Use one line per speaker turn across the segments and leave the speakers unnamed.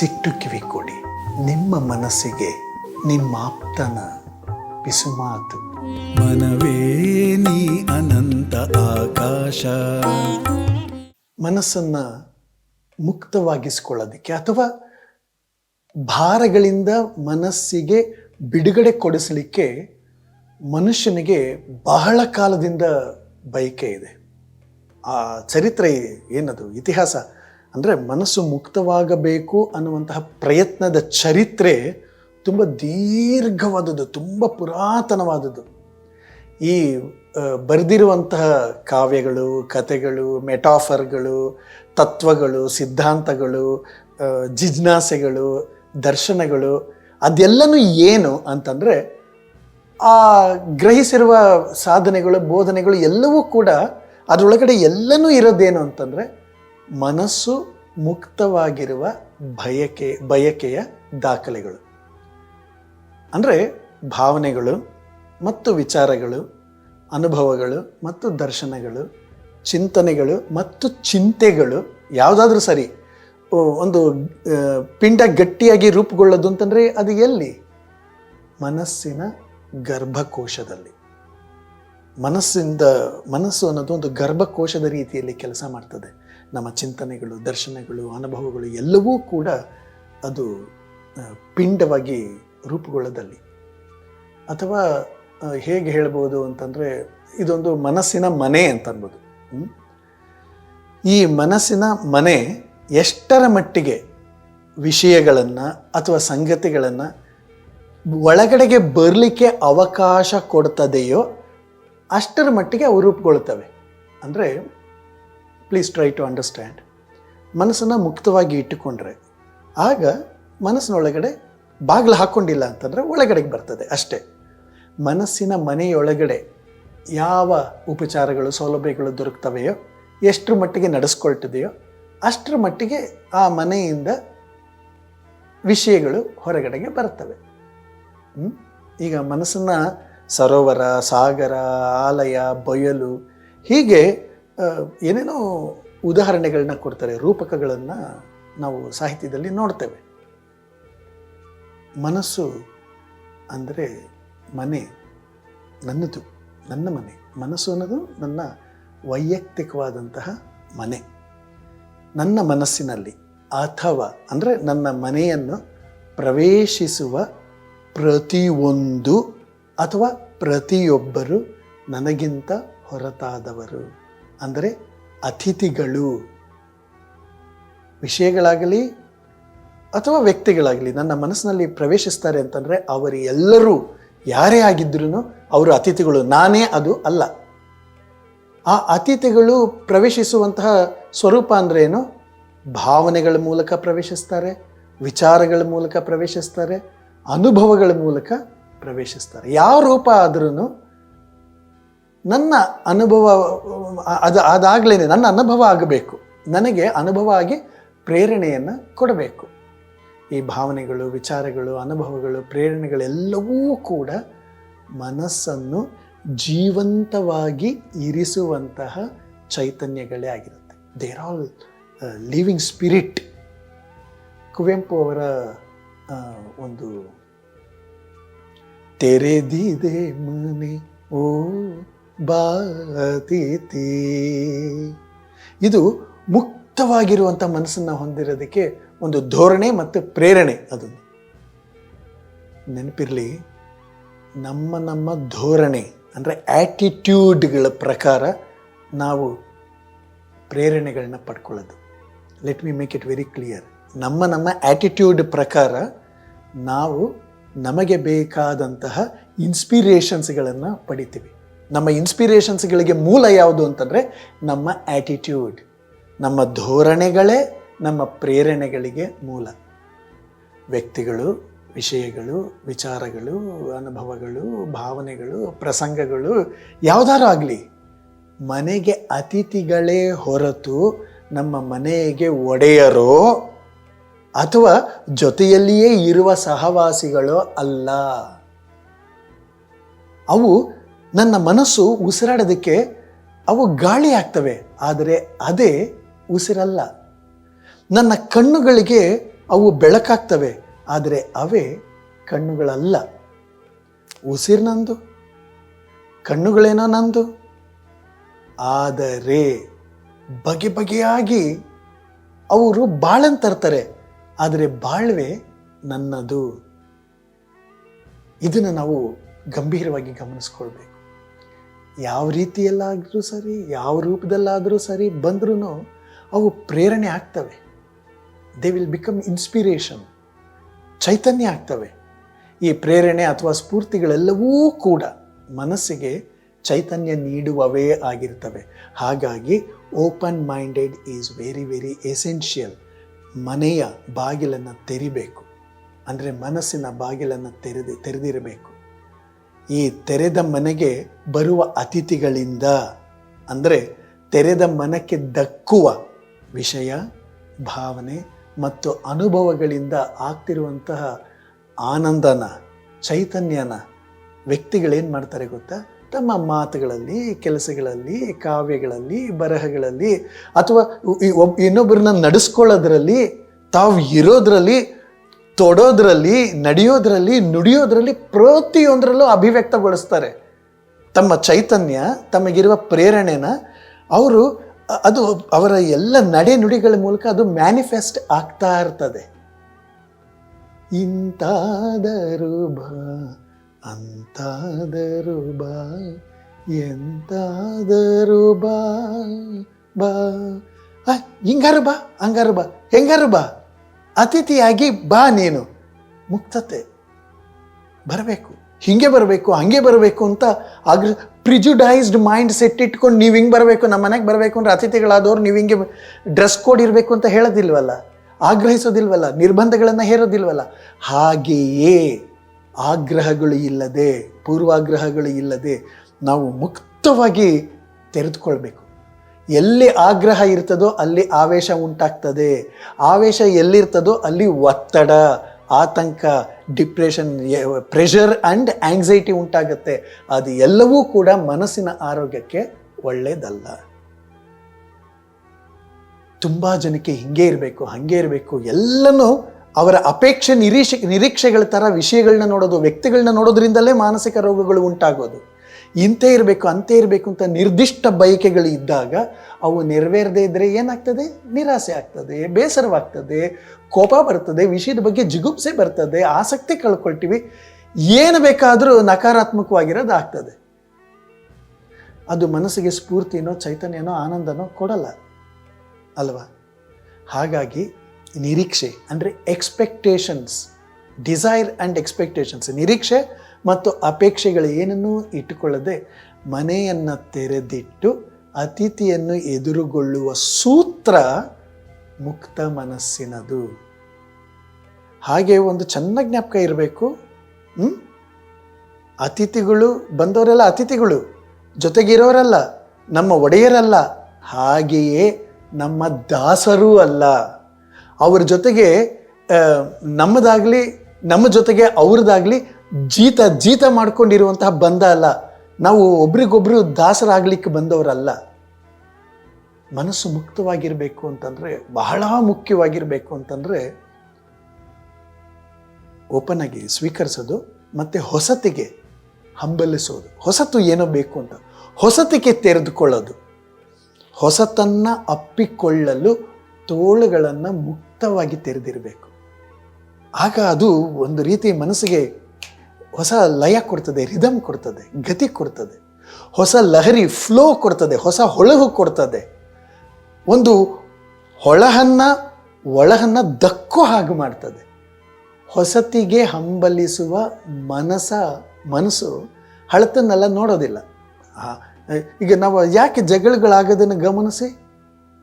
ಮನಸ್ಸಿಟ್ಟು ಕಿವಿಕೊಡಿ ನಿಮ್ಮ ಮನಸ್ಸಿಗೆ ನಿಮ್ಮ ಆಪ್ತನ ಪಿಸುಮಾತು
ಮನವೇ ನೀ ಅನಂತ ಆಕಾಶ.
ಮನಸ್ಸನ್ನು ಮುಕ್ತವಾಗಿಸ್ಕೊಳ್ಳೋದಕ್ಕೆ ಅಥವಾ ಭಾರಗಳಿಂದ ಮನಸ್ಸಿಗೆ ಬಿಡುಗಡೆ ಕೊಡಿಸಲಿಕ್ಕೆ ಮನುಷ್ಯನಿಗೆ ಬಹಳ ಕಾಲದಿಂದ ಬಯಕೆ ಇದೆ. ಆ ಚರಿತ್ರೆ ಏನದು? ಇತಿಹಾಸ. ಅಂದರೆ ಮನಸ್ಸು ಮುಕ್ತವಾಗಬೇಕು ಅನ್ನುವಂತಹ ಪ್ರಯತ್ನದ ಚರಿತ್ರೆ ತುಂಬ ದೀರ್ಘವಾದದ್ದು, ತುಂಬ ಪುರಾತನವಾದದ್ದು. ಈ ಬರೆದಿರುವಂತಹ ಕಾವ್ಯಗಳು, ಕಥೆಗಳು, ಮೆಟಾಫರ್ಗಳು, ತತ್ವಗಳು, ಸಿದ್ಧಾಂತಗಳು ಜಿಜ್ಞಾಸೆಗಳು, ದರ್ಶನಗಳು, ಅದೆಲ್ಲನೂ ಏನು ಅಂತಂದರೆ ಆ ಗ್ರಹಿಸಿರುವ ಸಾಧನೆಗಳು, ಬೋಧನೆಗಳು ಎಲ್ಲವೂ ಕೂಡ ಅದರೊಳಗಡೆ ಎಲ್ಲನೂ ಇರೋದೇನು ಅಂತಂದರೆ ಮನಸ್ಸು ಮುಕ್ತವಾಗಿರುವ ಬಯಕೆ, ಬಯಕೆಯ ದಾಖಲೆಗಳು. ಅಂದರೆ ಭಾವನೆಗಳು ಮತ್ತು ವಿಚಾರಗಳು, ಅನುಭವಗಳು ಮತ್ತು ದರ್ಶನಗಳು, ಚಿಂತನೆಗಳು ಮತ್ತು ಚಿಂತೆಗಳು, ಯಾವುದಾದ್ರೂ ಸರಿ ಒಂದು ಪಿಂಡ ಗಟ್ಟಿಯಾಗಿ ರೂಪುಗೊಳ್ಳೋದು ಅಂತಂದರೆ ಅದು ಎಲ್ಲಿ? ಮನಸ್ಸಿನ ಗರ್ಭಕೋಶದಲ್ಲಿ. ಮನಸ್ಸಿಂದ ಮನಸ್ಸು ಅನ್ನೋದು ಒಂದು ಗರ್ಭಕೋಶದ ರೀತಿಯಲ್ಲಿ ಕೆಲಸ ಮಾಡ್ತದೆ. ನಮ್ಮ ಚಿಂತನೆಗಳು, ದರ್ಶನಗಳು, ಅನುಭವಗಳು ಎಲ್ಲವೂ ಕೂಡ ಅದು ಪಿಂಡವಾಗಿ ರೂಪುಗೊಳ್ಳದಲ್ಲಿ. ಅಥವಾ ಹೇಗೆ ಹೇಳ್ಬೋದು ಅಂತಂದರೆ ಇದೊಂದು ಮನಸ್ಸಿನ ಮನೆ ಅಂತ ಅನ್ಬೋದು. ಈ ಮನಸ್ಸಿನ ಮನೆ ಎಷ್ಟರ ಮಟ್ಟಿಗೆ ವಿಷಯಗಳನ್ನು ಅಥವಾ ಸಂಗತಿಗಳನ್ನು ಒಳಗಡೆಗೆ ಬರಲಿಕ್ಕೆ ಅವಕಾಶ ಕೊಡ್ತದೆಯೋ ಅಷ್ಟರ ಮಟ್ಟಿಗೆ ಅವು ರೂಪುಗೊಳ್ತವೆ ಅಂದರೆ ಪ್ಲೀಸ್ ಟ್ರೈ ಟು ಅಂಡರ್ಸ್ಟ್ಯಾಂಡ್ ಮನಸ್ಸನ್ನು ಮುಕ್ತವಾಗಿ ಇಟ್ಟುಕೊಂಡ್ರೆ, ಆಗ ಮನಸ್ಸಿನೊಳಗಡೆ ಬಾಗಿಲು ಹಾಕ್ಕೊಂಡಿಲ್ಲ ಅಂತಂದರೆ ಒಳಗಡೆಗೆ ಬರ್ತದೆ ಅಷ್ಟೇ. ಮನಸ್ಸಿನ ಮನೆಯೊಳಗಡೆ ಯಾವ ಉಪಚಾರಗಳು, ಸೌಲಭ್ಯಗಳು ದೊರಕ್ತವೆಯೋ, ಎಷ್ಟರ ಮಟ್ಟಿಗೆ ನಡೆಸ್ಕೊಳ್ತಿದೆಯೋ, ಅಷ್ಟರ ಮಟ್ಟಿಗೆ ಆ ಮನೆಯಿಂದ ವಿಷಯಗಳು ಹೊರಗಡೆಗೆ ಬರ್ತವೆ. ಈಗ ಮನಸ್ಸನ್ನು ಸರೋವರ, ಸಾಗರ, ಆಲಯ, ಬಯಲು ಹೀಗೆ ಏನೇನೋ ಉದಾಹರಣೆಗಳನ್ನ ಕೊಡ್ತಾರೆ, ರೂಪಕಗಳನ್ನು ನಾವು ಸಾಹಿತ್ಯದಲ್ಲಿ ನೋಡ್ತೇವೆ. ಮನಸ್ಸು ಅಂದರೆ ಮನೆ, ನನ್ನದು, ನನ್ನ ಮನೆ. ಮನಸ್ಸು ಅನ್ನೋದು ನನ್ನ ವೈಯಕ್ತಿಕವಾದಂತಹ ಮನೆ. ನನ್ನ ಮನಸ್ಸಿನಲ್ಲಿ ಅಥವಾ ಅಂದರೆ ನನ್ನ ಮನೆಯನ್ನು ಪ್ರವೇಶಿಸುವ ಪ್ರತಿಯೊಂದು ಅಥವಾ ಪ್ರತಿಯೊಬ್ಬರು ನನಗಿಂತ ಹೊರತಾದವರು. ಅಂದರೆ ಅತಿಥಿಗಳು. ವಿಷಯಗಳಾಗಲಿ ಅಥವಾ ವ್ಯಕ್ತಿಗಳಾಗಲಿ ನನ್ನ ಮನಸ್ಸಿನಲ್ಲಿ ಪ್ರವೇಶಿಸ್ತಾರೆ ಅಂತಂದರೆ ಅವರು ಎಲ್ಲರೂ ಯಾರೇ ಆಗಿದ್ರೂ ಅವರು ಅತಿಥಿಗಳು, ನಾನೇ ಅದು ಅಲ್ಲ. ಆ ಅತಿಥಿಗಳು ಪ್ರವೇಶಿಸುವಂತಹ ಸ್ವರೂಪ ಅಂದರೆ ಏನು? ಭಾವನೆಗಳ ಮೂಲಕ ಪ್ರವೇಶಿಸ್ತಾರೆ, ವಿಚಾರಗಳ ಮೂಲಕ ಪ್ರವೇಶಿಸ್ತಾರೆ, ಅನುಭವಗಳ ಮೂಲಕ ಪ್ರವೇಶಿಸ್ತಾರೆ. ಯಾವ ರೂಪ ಆದ್ರೂ ನನ್ನ ಅನುಭವ, ಅದು ಅದಾಗಲೇ ನನ್ನ ಅನುಭವ ಆಗಬೇಕು. ನನಗೆ ಅನುಭವ ಆಗಿ ಪ್ರೇರಣೆಯನ್ನು ಕೊಡಬೇಕು. ಈ ಭಾವನೆಗಳು, ವಿಚಾರಗಳು, ಅನುಭವಗಳು, ಪ್ರೇರಣೆಗಳೆಲ್ಲವೂ ಕೂಡ ಮನಸ್ಸನ್ನು ಜೀವಂತವಾಗಿ ಇರಿಸುವಂತಹ ಚೈತನ್ಯಗಳೇ ಆಗಿರುತ್ತೆ. There all living spirit Kuvempu ಅವರ ಒಂದು ತೆರೆದಿದೆ ಮನೆ, ಓ ಬಾತಿತಿ ಇದು ಮುಕ್ತವಾಗಿರುವಂಥ ಮನಸ್ಸನ್ನು ಹೊಂದಿರೋದಕ್ಕೆ ಒಂದು ಧೋರಣೆ ಮತ್ತು ಪ್ರೇರಣೆ ಅದು. ನೆನಪಿರಲಿ, ನಮ್ಮ ನಮ್ಮ ಧೋರಣೆ ಅಂದರೆ ಆ್ಯಟಿಟ್ಯೂಡ್ಗಳ ಪ್ರಕಾರ ನಾವು ಪ್ರೇರಣೆಗಳನ್ನ ಪಡ್ಕೊಳ್ಳೋದು. Let me make it very clear ನಮ್ಮ ನಮ್ಮ ಆ್ಯಟಿಟ್ಯೂಡ್ ಪ್ರಕಾರ ನಾವು ನಮಗೆ ಬೇಕಾದಂತಹ ಇನ್ಸ್ಪಿರೇಷನ್ಸ್ಗಳನ್ನು ಪಡಿತೀವಿ. ನಮ್ಮ ಇನ್ಸ್ಪಿರೇಷನ್ಸ್ಗಳಿಗೆ ಮೂಲ ಯಾವುದು ಅಂತಂದರೆ ನಮ್ಮ ಆ್ಯಟಿಟ್ಯೂಡ್ ನಮ್ಮ ಧೋರಣೆಗಳೇ ನಮ್ಮ ಪ್ರೇರಣೆಗಳಿಗೆ ಮೂಲ. ವ್ಯಕ್ತಿಗಳು, ವಿಷಯಗಳು, ವಿಚಾರಗಳು, ಅನುಭವಗಳು, ಭಾವನೆಗಳು, ಪ್ರಸಂಗಗಳು ಯಾವುದಾರು ಆಗಲಿ ಮನೆಗೆ ಅತಿಥಿಗಳೇ ಹೊರತು ನಮ್ಮ ಮನೆಗೆ ಒಡೆಯರೋ ಅಥವಾ ಜೊತೆಯಲ್ಲಿಯೇ ಇರುವ ಸಹವಾಸಿಗಳೋ ಅಲ್ಲ. ಅವು ನನ್ನ ಮನಸ್ಸು ಉಸಿರಾಡೋದಕ್ಕೆ ಅವು ಗಾಳಿ ಆಗ್ತವೆ, ಆದರೆ ಅದೇ ಉಸಿರಲ್ಲ. ನನ್ನ ಕಣ್ಣುಗಳಿಗೆ ಅವು ಬೆಳಕಾಗ್ತವೆ, ಆದರೆ ಅವೇ ಕಣ್ಣುಗಳಲ್ಲ. ಉಸಿರು ನಂದು, ಕಣ್ಣುಗಳೇನೋ ನಂದು. ಆದರೆ ಬಗೆ ಬಗೆಯಾಗಿ ಅವರು ಬಾಳನ್ ತರ್ತಾರೆ, ಆದರೆ ಬಾಳ್ವೆ ನನ್ನದು. ಇದನ್ನು ನಾವು ಗಂಭೀರವಾಗಿ ಗಮನಿಸ್ಕೊಳ್ಬೇಕು. ಯಾವ ರೀತಿಯಲ್ಲಾದರೂ ಸರಿ, ಯಾವ ರೂಪದಲ್ಲಾದರೂ ಸರಿ ಬಂದ್ರೂ ಅವು ಪ್ರೇರಣೆ ಆಗ್ತವೆ. ದೇ ವಿಲ್ ಬಿಕಮ್ ಇನ್ಸ್ಪಿರೇಷನ್ ಚೈತನ್ಯ ಆಗ್ತವೆ. ಈ ಪ್ರೇರಣೆ ಅಥವಾ ಸ್ಫೂರ್ತಿಗಳೆಲ್ಲವೂ ಕೂಡ ಮನಸ್ಸಿಗೆ ಚೈತನ್ಯ ನೀಡುವವೇ ಆಗಿರ್ತವೆ. ಹಾಗಾಗಿ open minded is very very essential ಮನೆಯ ಬಾಗಿಲನ್ನು ತೆರಿಬೇಕು. ಅಂದರೆ ಮನಸ್ಸಿನ ಬಾಗಿಲನ್ನು ತೆರೆದಿ, ತೆರೆದಿರಬೇಕು. ಈ ತೆರೆದ ಮನೆಗೆ ಬರುವ ಅತಿಥಿಗಳಿಂದ, ಅಂದರೆ ತೆರೆದ ಮನಕ್ಕೆ ದಕ್ಕುವ ವಿಷಯ, ಭಾವನೆ ಮತ್ತು ಅನುಭವಗಳಿಂದ ಆಗ್ತಿರುವಂತಹ ಆನಂದನ, ಚೈತನ್ಯನ ವ್ಯಕ್ತಿಗಳೇನು ಮಾಡ್ತಾರೆ ಗೊತ್ತಾ? ತಮ್ಮ ಮಾತುಗಳಲ್ಲಿ, ಕೆಲಸಗಳಲ್ಲಿ, ಕಾವ್ಯಗಳಲ್ಲಿ, ಬರಹಗಳಲ್ಲಿ ಅಥವಾ ಇನ್ನೊಬ್ಬರನ್ನ ನಡೆಸ್ಕೊಳ್ಳೋದ್ರಲ್ಲಿ ತಾವು ಇರೋದ್ರಲ್ಲಿ ತೊಡೋದ್ರಲ್ಲಿ, ನಡೆಯೋದ್ರಲ್ಲಿ, ನುಡಿಯೋದ್ರಲ್ಲಿ ಪ್ರತಿಯೊಂದರಲ್ಲೂ ಅಭಿವ್ಯಕ್ತಗೊಳಿಸ್ತಾರೆ. ತಮ್ಮ ಚೈತನ್ಯ, ತಮಗಿರುವ ಪ್ರೇರಣೆನ ಅವರು, ಅದು ಅವರ ಎಲ್ಲ ನಡೆ ನುಡಿಗಳ ಮೂಲಕ ಅದು ಮ್ಯಾನಿಫೆಸ್ಟ್ ಆಗ್ತಾ ಇರ್ತದೆ. ಇಂತಾದರೂ ಬಾ, ಅಂತಾದರೂ ಬಾ, ಎಂತಾದರೂ ಬಾ ಬಾ. ಹಿಂಗಾರು ಬಾ, ಹಂಗಾರು ಬಾ, ಹೆಂಗಾರು ಬಾ. ಅತಿಥಿಯಾಗಿ ಬಾ ನೀನು. ಮುಕ್ತತೆ. ಬರಬೇಕು. ಹಿಂಗೆ ಬರಬೇಕು, ಹಂಗೆ ಬರಬೇಕು ಅಂತ ಆಗ್ರ, ಪ್ರಿಜುಡೈಸ್ಡ್ ಮೈಂಡ್ ಸೆಟ್ ಇಟ್ಕೊಂಡು ನೀವು ಹಿಂಗೆ ಬರಬೇಕು, ನಮ್ಮ ಮನೆಗೆ ಬರಬೇಕು ಅಂದರೆ ಅತಿಥಿಗಳಾದವ್ರು ನೀವು ಹಿಂಗೆ ಡ್ರೆಸ್ ಕೋಡ್ ಇರಬೇಕು ಅಂತ ಹೇಳೋದಿಲ್ವಲ್ಲ? ಆಗ್ರಹಿಸೋದಿಲ್ವಲ್ಲ? ನಿರ್ಬಂಧಗಳನ್ನು ಹೇರೋದಿಲ್ವಲ್ಲ? ಹಾಗೆಯೇ ಆಗ್ರಹಗಳು ಇಲ್ಲದೆ, ಪೂರ್ವಾಗ್ರಹಗಳು ಇಲ್ಲದೆ ನಾವು ಮುಕ್ತವಾಗಿ ತೆರೆದುಕೊಳ್ಬೇಕು. ಎಲ್ಲಿ ಆಗ್ರಹ ಇರ್ತದೋ ಅಲ್ಲಿ ಆವೇಶ ಉಂಟಾಗ್ತದೆ. ಆವೇಶ ಎಲ್ಲಿರ್ತದೋ ಅಲ್ಲಿ ಒತ್ತಡ, ಆತಂಕ ಡಿಪ್ರೆಷನ್ ಪ್ರೆಷರ್ ಆ್ಯಂಡ್ ಆಂಗ್ಸೈಟಿ ಉಂಟಾಗುತ್ತೆ. ಅದು ಎಲ್ಲವೂ ಕೂಡ ಮನಸ್ಸಿನ ಆರೋಗ್ಯಕ್ಕೆ ಒಳ್ಳೆಯದಲ್ಲ ತುಂಬ ಜನಕ್ಕೆ ಹಿಂಗೆ ಇರಬೇಕು, ಹಾಗೆ ಇರಬೇಕು, ಎಲ್ಲನೂ ಅವರ ಅಪೇಕ್ಷೆ ನಿರೀಕ್ಷೆ, ನಿರೀಕ್ಷೆಗಳ ಥರ ವಿಷಯಗಳನ್ನ ನೋಡೋದು ವ್ಯಕ್ತಿಗಳನ್ನ ನೋಡೋದ್ರಿಂದಲೇ ಮಾನಸಿಕ ರೋಗಗಳು ಉಂಟಾಗೋದು. ಇಂತೆ ಇರಬೇಕು, ಅಂತೆ ಇರಬೇಕು ಅಂತ ನಿರ್ದಿಷ್ಟ ಬಯಕೆಗಳು ಇದ್ದಾಗ ಅವು ನೆರವೇರದೇ ಇದ್ದರೆ ಏನಾಗ್ತದೆ? ನಿರಾಸೆ ಆಗ್ತದೆ, ಬೇಸರವಾಗ್ತದೆ, ಕೋಪ ಬರ್ತದೆ, ವಿಷಯದ ಬಗ್ಗೆ ಜಿಗುಪ್ಸೆ ಬರ್ತದೆ, ಆಸಕ್ತಿ ಕಳ್ಕೊಳ್ತೀವಿ. ಏನು ಬೇಕಾದರೂ ನಕಾರಾತ್ಮಕವಾಗಿರೋದು ಆಗ್ತದೆ. ಅದು ಮನಸ್ಸಿಗೆ ಸ್ಫೂರ್ತಿನೋ, ಚೈತನ್ಯನೋ, ಆನಂದನೋ ಕೊಡಲ್ಲ ಅಲ್ವಾ? ಹಾಗಾಗಿ ನಿರೀಕ್ಷೆ ಅಂದರೆ ಎಕ್ಸ್ಪೆಕ್ಟೇಷನ್ಸ್ ಡಿಸೈರ್ ಆ್ಯಂಡ್ ಎಕ್ಸ್ಪೆಕ್ಟೇಷನ್ಸ್ ನಿರೀಕ್ಷೆ ಮತ್ತು ಅಪೇಕ್ಷೆಗಳು ಏನನ್ನೂ ಇಟ್ಟುಕೊಳ್ಳದೆ ಮನೆಯನ್ನು ತೆರೆದಿಟ್ಟು ಅತಿಥಿಯನ್ನು ಎದುರುಗೊಳ್ಳುವ ಸೂತ್ರ ಮುಕ್ತ ಮನಸ್ಸಿನದು. ಹಾಗೆ ಒಂದು ಚೆನ್ನ ಜ್ಞಾಪಕ ಇರಬೇಕು. ಹ್ಞೂ ಅತಿಥಿಗಳು ಬಂದವರೆಲ್ಲ ಅತಿಥಿಗಳು, ಜೊತೆಗಿರೋರಲ್ಲ, ನಮ್ಮ ಒಡೆಯರಲ್ಲ, ಹಾಗೆಯೇ ನಮ್ಮ ದಾಸರೂ ಅಲ್ಲ. ಅವ್ರ ಜೊತೆಗೆ ನಮ್ಮದಾಗಲಿ, ನಮ್ಮ ಜೊತೆಗೆ ಅವ್ರದ್ದಾಗಲಿ ಜೀತ ಜೀತ ಮಾಡ್ಕೊಂಡಿರುವಂತಹ ಬಂಧ ಅಲ್ಲ, ನಾವು ಒಬ್ರಿಗೊಬ್ರು ದಾಸರಾಗ್ಲಿಕ್ಕೆ ಬಂದವರಲ್ಲ. ಮನಸ್ಸು ಮುಕ್ತವಾಗಿರಬೇಕು ಅಂತಂದ್ರೆ, ಬಹಳ ಮುಖ್ಯವಾಗಿರಬೇಕು ಅಂತಂದ್ರೆ ಓಪನ್ ಆಗಿ ಸ್ವೀಕರಿಸೋದು, ಮತ್ತೆ ಹೊಸತಿಗೆ ಹಂಬಲಿಸೋದು. ಹೊಸತು ಏನೋ ಬೇಕು ಅಂತ. ಹೊಸತಿಗೆ ತೆರೆದುಕೊಳ್ಳೋದು. ಹೊಸತನ್ನು ಅಪ್ಪಿಕೊಳ್ಳಲು ತೋಳುಗಳನ್ನು ಮುಕ್ತವಾಗಿ ತೆರೆದಿರಬೇಕು. ಆಗ ಅದು ಒಂದು ರೀತಿ ಮನಸ್ಸಿಗೆ ಹೊಸ ಲಯ ಕೊಡ್ತದೆ ರಿದಮ್ ಕೊಡ್ತದೆ, ಗತಿ ಕೊಡ್ತದೆ, ಹೊಸ ಲಹರಿ ಫ್ಲೋ ಕೊಡ್ತದೆ, ಹೊಸ ಹೊಳಹು ಕೊಡ್ತದೆ. ಒಂದು ಹೊಳಹನ್ನ, ಒಳಹನ್ನ ದಕ್ಕೋ ಹಾಗೆ ಮಾಡ್ತದೆ. ಹೊಸತಿಗೆ ಹಂಬಲಿಸುವ ಮನಸ, ಮನಸ್ಸು ಹಳತನ್ನೆಲ್ಲ ನೋಡೋದಿಲ್ಲ. ಈಗ ನಾವು ಯಾಕೆ ಜಗಳಗಳಾಗೋದನ್ನು ಗಮನಿಸಿ?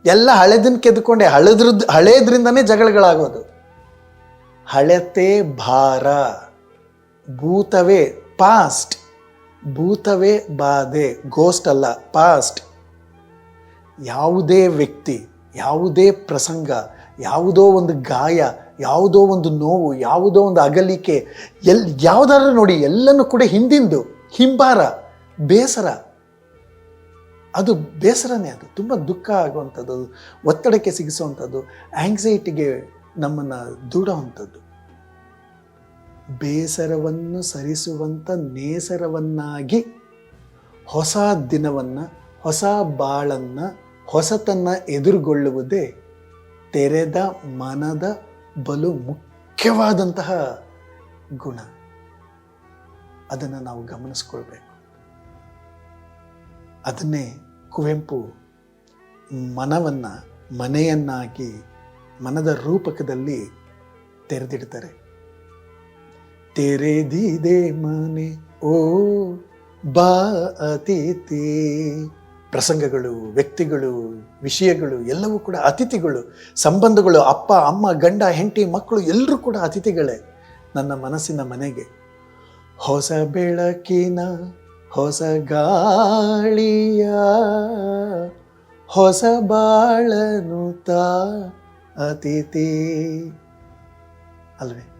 ಎಲ್ಲ ಹಳೆದನ್ನ ಕೆದ್ಕೊಂಡೆ ಹಳೆದ್ರದ್ದು ಹಳೇದ್ರಿಂದನೇ ಜಗಳಗಳಾಗೋದು. ಹಳತೆ ಭಾರ. ಭೂತವೇ ಪಾಸ್ಟ್ ಭೂತವೇ ಬಾಧೆ ಗೋಸ್ಟ್ ಅಲ್ಲ ಪಾಸ್ಟ್ ಯಾವುದೇ ವ್ಯಕ್ತಿ, ಯಾವುದೇ ಪ್ರಸಂಗ, ಯಾವುದೋ ಒಂದು ಗಾಯ, ಯಾವುದೋ ಒಂದು ನೋವು, ಯಾವುದೋ ಒಂದು ಅಗಲಿಕೆ, ಎಲ್, ಯಾವುದಾದ್ರೂ ನೋಡಿ, ಎಲ್ಲನೂ ಕೂಡ ಹಿಂದಿಂದು ಹಿಂಬಾರ ಬೇಸರ. ಅದು ಬೇಸರನೇ ಅದು, ತುಂಬ ದುಃಖ ಆಗುವಂಥದ್ದು, ಒತ್ತಡಕ್ಕೆ ಸಿಗಿಸುವಂಥದ್ದು ಆಂಗ್ಸೈಟಿಗೆ ನಮ್ಮನ್ನು ದೂಡುವಂಥದ್ದು. ಬೇಸರವನ್ನು ಸರಿಸುವಂಥ ನೇಸರವನ್ನಾಗಿ ಹೊಸ ದಿನವನ್ನು, ಹೊಸ ಬಾಳನ್ನು, ಹೊಸತನ್ನು ಎದುರುಗೊಳ್ಳುವುದೇ ತೆರೆದ ಮನದ ಬಲು ಮುಖ್ಯವಾದಂತಹ ಗುಣ. ಅದನ್ನು ನಾವು ಗಮನಿಸ್ಕೊಳ್ಬೇಕು. ಅದನ್ನೇ ಕುವೆಂಪು ಮನವನ್ನು, ಮನೆಯನ್ನಾಗಿ ಮನದ ರೂಪಕದಲ್ಲಿ ತೆರೆದಿಡ್ತಾರೆ. ತೆರೆದಿದೆ ಮನೆ, ಓ ಬಾ ಅತಿಥಿ. ಪ್ರಸಂಗಗಳು, ವ್ಯಕ್ತಿಗಳು, ವಿಷಯಗಳು, ಎಲ್ಲವೂ ಕೂಡ ಅತಿಥಿಗಳು, ಸಂಬಂಧಗಳು, ಅಪ್ಪ, ಅಮ್ಮ, ಗಂಡ, ಹೆಂಡತಿ, ಮಕ್ಕಳು, ಎಲ್ಲರೂ ಕೂಡ ಅತಿಥಿಗಳೇ ನನ್ನ ಮನಸ್ಸಿನ ಮನೆಗೆ. ಹೊಸ ಬೆಳಕಿನ, ಹೊಸ ಗಾಳಿಯ, ಹೊಸ ಬಾಳನು ತಾ ಅತಿಥಿ. ಅಲ್ವೇ?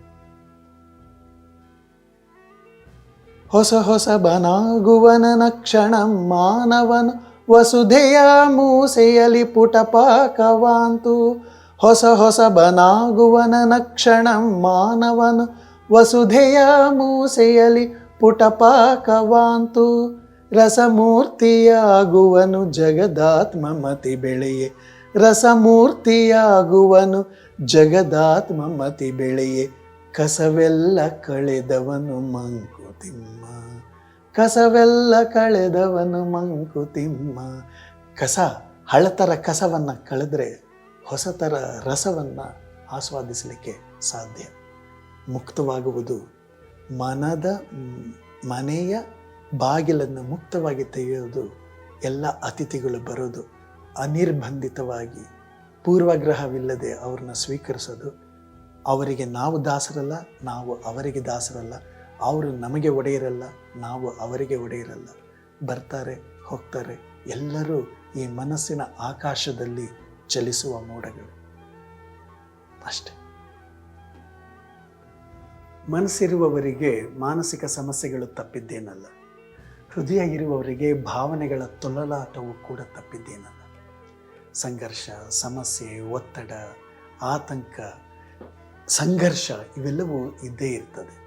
ಹೊಸ ಹೊಸ ಬನಾಗುವನ ಕ್ಷಣ ಮಾನವನು ವಸುಧೆಯ ಮೂಸೆಯಲಿ ಪುಟಪಾಕವಾಂತು. ಹೊಸ ಹೊಸ ಬನಾಗುವನ ಕ್ಷಣ ಮಾನವನು ವಸುಧೆಯ ಮೂಸೆಯಲಿ ಪುಟಪಾಕವಾಂತು. ರಸಮೂರ್ತಿಯಾಗುವನು ಜಗದಾತ್ಮ ಮತಿ ಬೆಳೆಯೆ. ರಸಮೂರ್ತಿಯಾಗುವನು ಜಗದಾತ್ಮ ಮತಿ ಬೆಳೆಯೆ. ಕಸವೆಲ್ಲ ಕಳೆದವನು ಮಂಕುತಿಮ್ಮ. ಕಸವೆಲ್ಲ ಕಳೆದವನು ಮಂಕುತಿಮ್ಮ ಕಸ, ಹಳತರ ಕಸವನ್ನು ಕಳೆದ್ರೆ ಹೊಸತರ ರಸವನ್ನು ಆಸ್ವಾದಿಸಲಿಕ್ಕೆ ಸಾಧ್ಯ. ಮುಕ್ತವಾಗುವುದು ಮನದ, ಮನೆಯ ಬಾಗಿಲನ್ನು ಮುಕ್ತವಾಗಿ ತೆಗೆಯೋದು, ಎಲ್ಲ ಅತಿಥಿಗಳು ಬರೋದು ಅನಿರ್ಬಂಧಿತವಾಗಿ. ಪೂರ್ವಗ್ರಹವಿಲ್ಲದೆ ಅವ್ರನ್ನ ಸ್ವೀಕರಿಸೋದು. ಅವರಿಗೆ ನಾವು ದಾಸರಲ್ಲ, ನಾವು ಅವರಿಗೆ ದಾಸರಲ್ಲ. ಅವರು ನಮಗೆ ಒಡೆಯರಲ್ಲ, ನಾವು ಅವರಿಗೆ ಒಡೆಯರಲ್ಲ. ಬರ್ತಾರೆ, ಹೋಗ್ತಾರೆ, ಎಲ್ಲರೂ ಈ ಮನಸ್ಸಿನ ಆಕಾಶದಲ್ಲಿ ಚಲಿಸುವ ಮೋಡಗಳು. ಅಷ್ಟೆ. ಮನಸ್ಸಿರುವವರಿಗೆ ಮಾನಸಿಕ ಸಮಸ್ಯೆಗಳು ತಪ್ಪಿದ್ದೇನಲ್ಲ. ಹೃದಯ ಇರುವವರಿಗೆ ಭಾವನೆಗಳ ತೊಲಲಾಟವು ಕೂಡ ತಪ್ಪಿದ್ದೇನಲ್ಲ. ಸಂಘರ್ಷ, ಸಮಸ್ಯೆ, ಒತ್ತಡ, ಆತಂಕ, ಸಂಘರ್ಷ ಇವೆಲ್ಲವೂ ಇದ್ದೇ ಇರ್ತದೆ.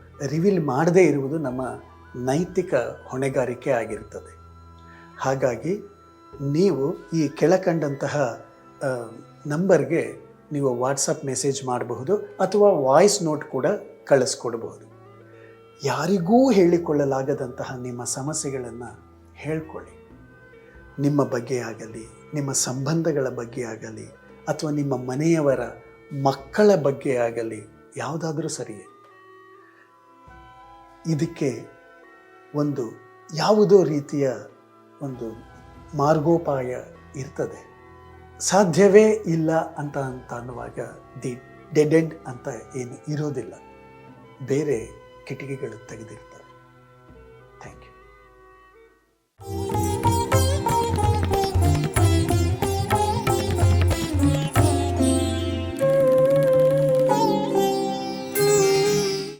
ರಿವೀಲ್ ಮಾಡದೇ ಇರುವುದು ನಮ್ಮ ನೈತಿಕ ಹೊಣೆಗಾರಿಕೆ ಆಗಿರುತ್ತದೆ. ಹಾಗಾಗಿ ನೀವು ಈ ಕೆಳಕಂಡಂತಹ ನಂಬರ್ಗೆ ನೀವು ವಾಟ್ಸಪ್ ಮೆಸೇಜ್ ಮಾಡಬಹುದು ಅಥವಾ ವಾಯ್ಸ್ ನೋಟ್ ಕೂಡ ಕಳಿಸ್ಕೊಡಬಹುದು. ಯಾರಿಗೂ ಹೇಳಿಕೊಳ್ಳಲಾಗದಂತಹ ನಿಮ್ಮ ಸಮಸ್ಯೆಗಳನ್ನು ಹೇಳ್ಕೊಳ್ಳಿ. ನಿಮ್ಮ ಬಗ್ಗೆ ಆಗಲಿ, ನಿಮ್ಮ ಸಂಬಂಧಗಳ ಬಗ್ಗೆ ಆಗಲಿ, ಅಥವಾ ನಿಮ್ಮ ಮನೆಯವರ ಮಕ್ಕಳ ಬಗ್ಗೆ ಆಗಲಿ, ಯಾವುದಾದ್ರೂ ಸರಿಯೇ. ಇದಕ್ಕೆ ಒಂದು ಯಾವುದೋ ರೀತಿಯ ಒಂದು ಮಾರ್ಗೋಪಾಯ ಇರ್ತದೆ. ಸಾಧ್ಯವೇ ಇಲ್ಲ ಅಂತ ಅಂತ ಅನ್ನುವಾಗ ದಿ ಡೆಡ್ ಎಂಡ್ ಅಂತ ಏನು ಇರೋದಿಲ್ಲ. ಬೇರೆ ಕಿಟಕಿಗಳು ತೆಗೆದಿರ್ತಾರೆ